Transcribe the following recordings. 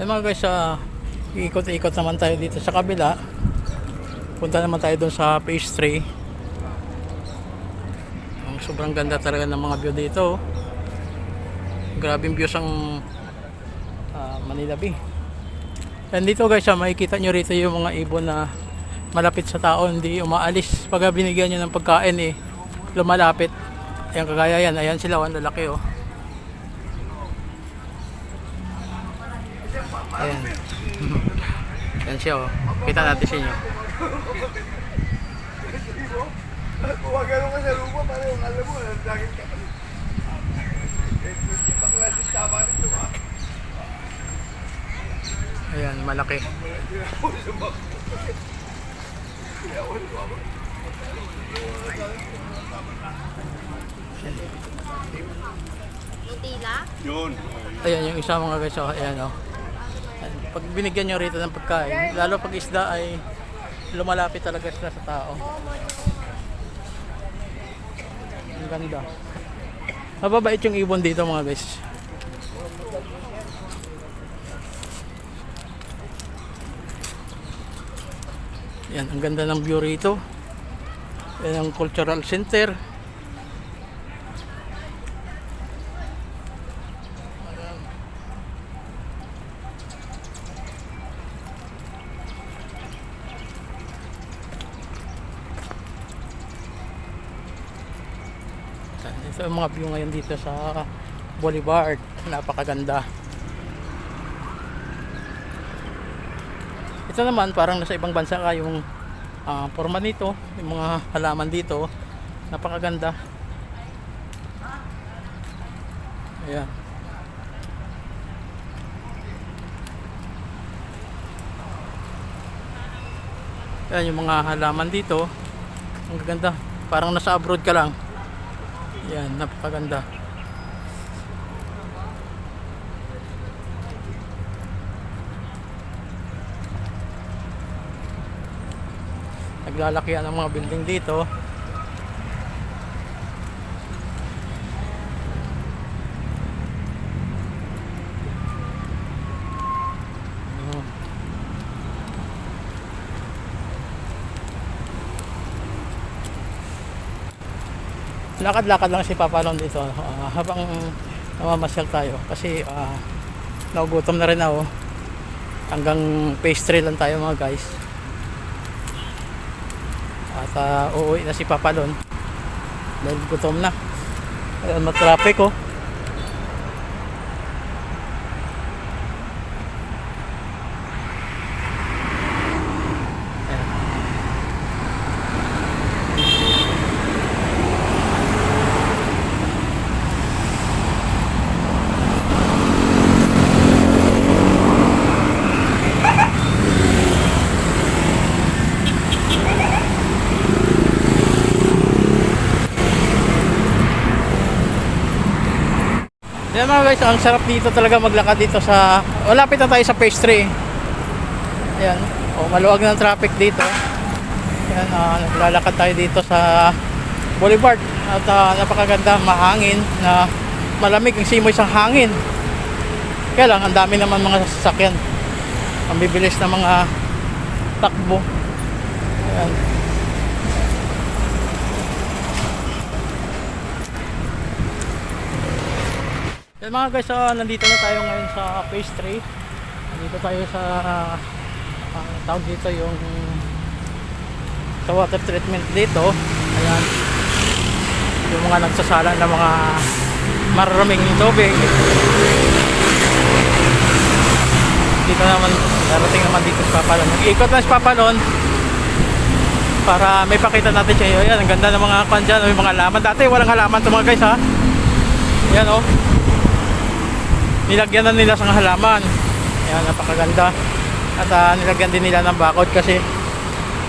Yan mga guys, uh, ikot-ikot naman tayo dito sa kabila. Punta naman tayo doon sa phase 3. Ang sobrang ganda talaga ng mga view dito. oh. Grabing views ang ah, Manila Bay. And dito guys, ah, makikita nyo rito yung mga ibon na malapit sa tao, hindi umaalis. Pag binigyan nyo ng pagkain eh, lumalapit. Ayan kagaya yan, ayan sila, ang lalaki oh. Ayan. Ayan siya oh. Kita natin sa inyo. Huwag ganun ka sa lupa, para yung alam mo, lagi ka pa. Ibang klase tama nito ha. Ayan, malaki. Ayan yung isa mga guys, oh. ayan oh. Pag binigyan nyo rito ng pagkain, lalo pag isda ay lumalapit talaga sila sa tao. Ang ganda. Mababait yung ibon dito mga guys. Yan, ang ganda ng view rito. Yan ang cultural center. Ito yung mga view ngayon dito sa Boulevard. Napakaganda. Ito naman parang nasa ibang bansa ka yung ah, forma nito, yung mga halaman dito. Napakaganda. Ayan. Ayan yung mga halaman dito. Ang ganda. Parang nasa abroad ka lang. Yan, napakaganda. Naglalakihan ang mga building dito. Ayun. Lakad-lakad lang si Papa Lon dito ah, habang namamasyal tayo. Kasi uh, naugutom na rin ako. Hanggang 3 lang tayo mga guys. At ah, uuwi na si Papa Lon dahil gutom na. Ayun matraffic oh Yan mga guys, ang sarap dito talaga maglakad dito sa malapit na tayo sa phase 3. Yan. O maluwag ng traffic dito. Yan, ah, naglalakad tayo dito sa Boulevard at ah, napakaganda, mahangin na malamig ang simoy sa hangin. Kaya lang, ang dami naman mga sasakyan. Ang bibilis na mga takbo. Yan. Yan mga guys, ah, nandito na tayo ngayon sa 3. Nandito tayo sa uh, tawag dito yung sa water treatment dito. Ayan. Yung mga nagsasala ng mga mararaming tubig. Dito naman, darating naman dito sa Papalon. Ikot na sa Papalon para may pakita natin sa iyo. Ayan, ang ganda ng mga kwan dyan, may mga halaman. Dati walang halaman ito mga guys ha. Ayan oh nilagyan na nila sa halaman. Yan napakaganda. At ah, nilagyan din nila ng bakod kasi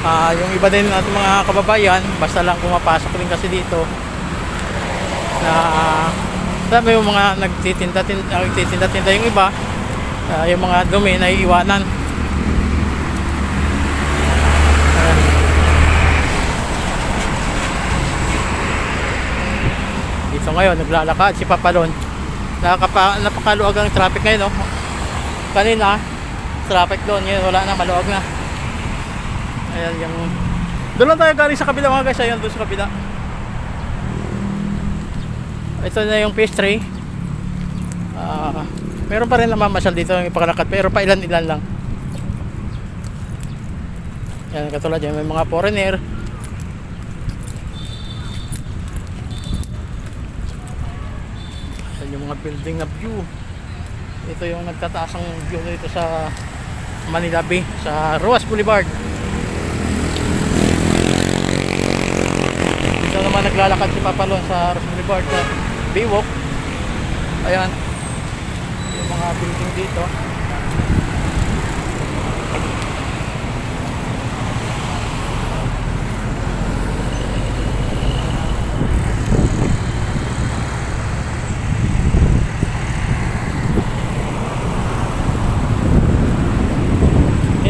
ah, yung iba din natin mga kababayan basta lang pumapasok din kasi dito na sabi yung mga nagtitinda tin- nagtitinda tinda yung iba ah, yung mga dumi na iiwanan. Dito ngayon naglalakad si Papalon Nakakapa, napakaluwag ang traffic ngayon, no? kanina traffic doon ngayon wala na maluwag na. Ayan yung doon lang tayo galing sa kabila mga guys. Ayan doon sa kabila. Ito na yung pastry Ah, meron pa rin namamasyal dito yung ipakalakad pero pa ilan ilan lang. Yan katulad yan may mga foreigner yan yung mga building na view. Ito yung nagtataasang view dito sa Manila Bay sa Roas Boulevard. Dito naman naglalakad si Papalon sa Roas Boulevard sa Baywalk. Ayan. Yung mga building dito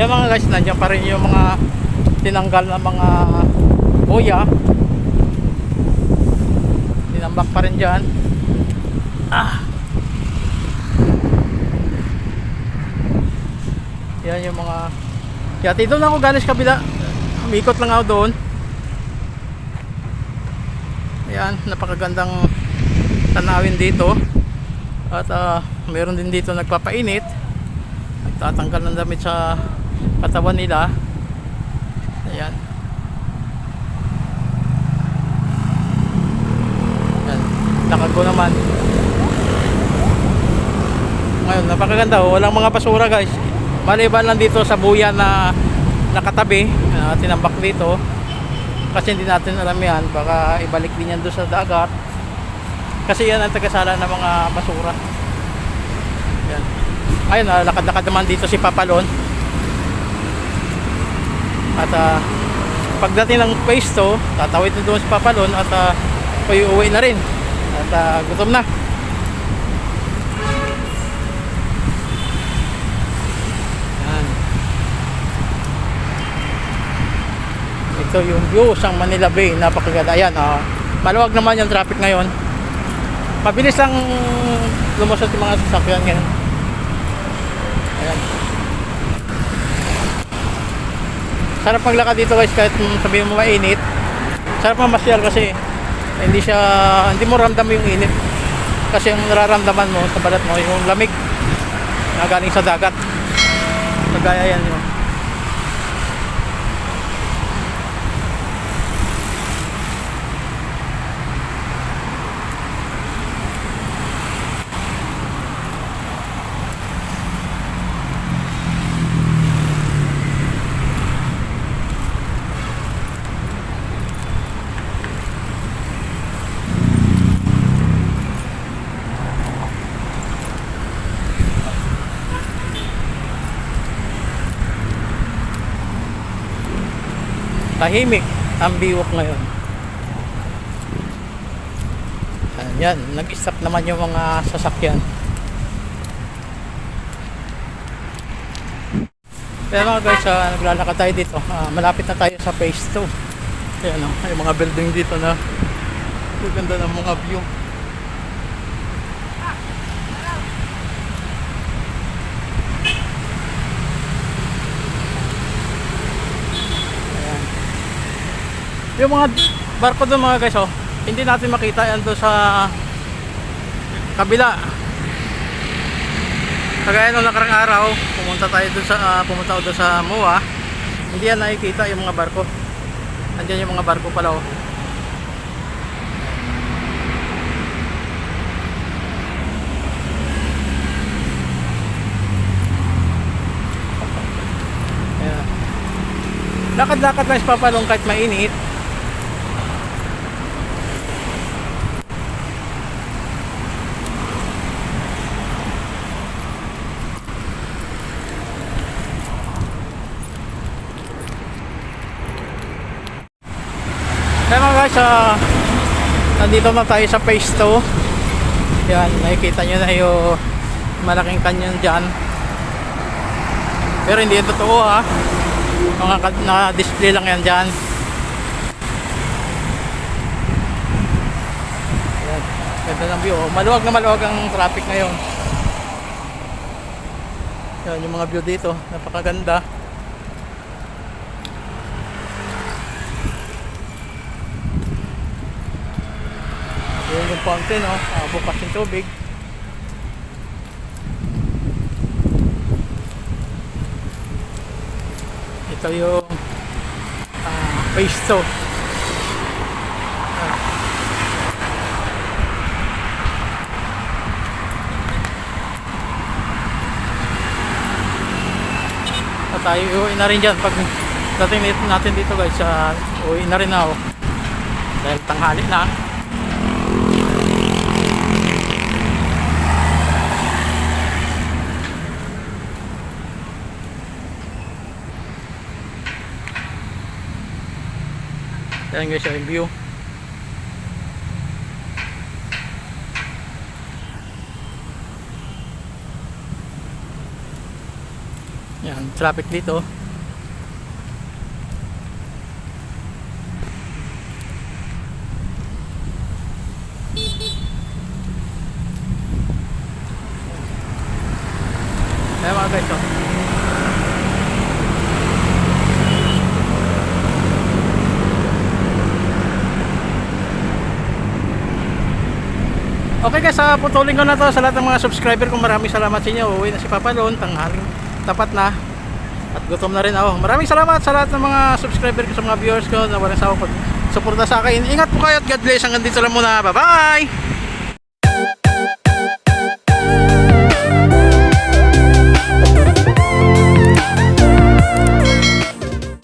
Yan mga guys, nandiyan pa rin yung mga tinanggal na mga boya. Tinambak pa rin dyan. Ah. Yan yung mga... Kaya dito na ako galing sa kabila. Umikot lang ako doon. Ayan, napakagandang tanawin dito. At ah, meron din dito nagpapainit nagtatanggal ng damit sa katawan nila. Ayan. Ayan. Nakago naman. Ngayon napakaganda oh. walang mga basura guys. Maliban lang dito sa buya na nakatabi na tinambak dito. Kasi hindi natin alam yan. Baka ibalik din yan doon sa dagat. Kasi yan ang tagasala ng mga basura. Yan ayun ah, lakad-lakad naman dito si Papalon at ah, pagdating ng phase 2 tatawid na doon si Papalon at uh, uwi na rin. At ah, gutom na. Yan. Ito yung view sang Manila Bay. Napakaganda. Yan ah, maluwag naman yung traffic ngayon. Mabilis lang lumusot yung mga sasakyan ngayon. Ayan. Sarap maglakad dito guys kahit sabihin mo mainit. Sarap mamasyal kasi hindi siya hindi mo ramdam yung init. Kasi yung nararamdaman mo sa balat mo yung lamig na galing sa dagat. Kagaya yan yun. Tahimik ang biwok ngayon. Ayan, nag-stop naman yung mga sasakyan. Kaya mga guys, ah, naglalakad tayo dito. Ah, malapit na tayo sa phase 2. Ayan oh, yung mga building dito na ang ganda ng mga view. Yung mga barko doon mga guys, oh, hindi natin makita yan doon sa kabila. Kagaya nung nakarang araw, pumunta tayo doon sa ah, pumunta doon sa MOA. Hindi yan nakikita yung mga barko. Andiyan yung mga barko pala oh. Lakad-lakad lang sa papalong kahit mainit. Kaya mga guys, ah, nandito na tayo sa phase 2. Yan, nakikita nyo na yung malaking canyon dyan. Pero hindi totoo ha. Mga ka- naka-display lang yan dyan. Yan, ganda ng view. Maluwag na maluwag ang traffic ngayon. Yan yung mga view dito, napakaganda. Fountain, oh. Ah, bukas yung tubig. Ito yung ah, phase 2. Ah. At tayo uwi na rin dyan pag dating natin dito guys sa uwi na rin ako dahil tanghali na Ayan guys yung view Yan, traffic dito. Ayan mga guys, oh. Okay guys, uh, putulin ko na to sa lahat ng mga subscriber ko. Maraming salamat sa inyo. Uwi na si Papa Lon, tanghaling tapat na. At gutom na rin ako. Maraming salamat sa lahat ng mga subscriber ko, sa mga viewers ko na walang sawa ko. Suporta sa akin. Ingat po kayo at God bless. Hanggang dito lang muna. Bye-bye!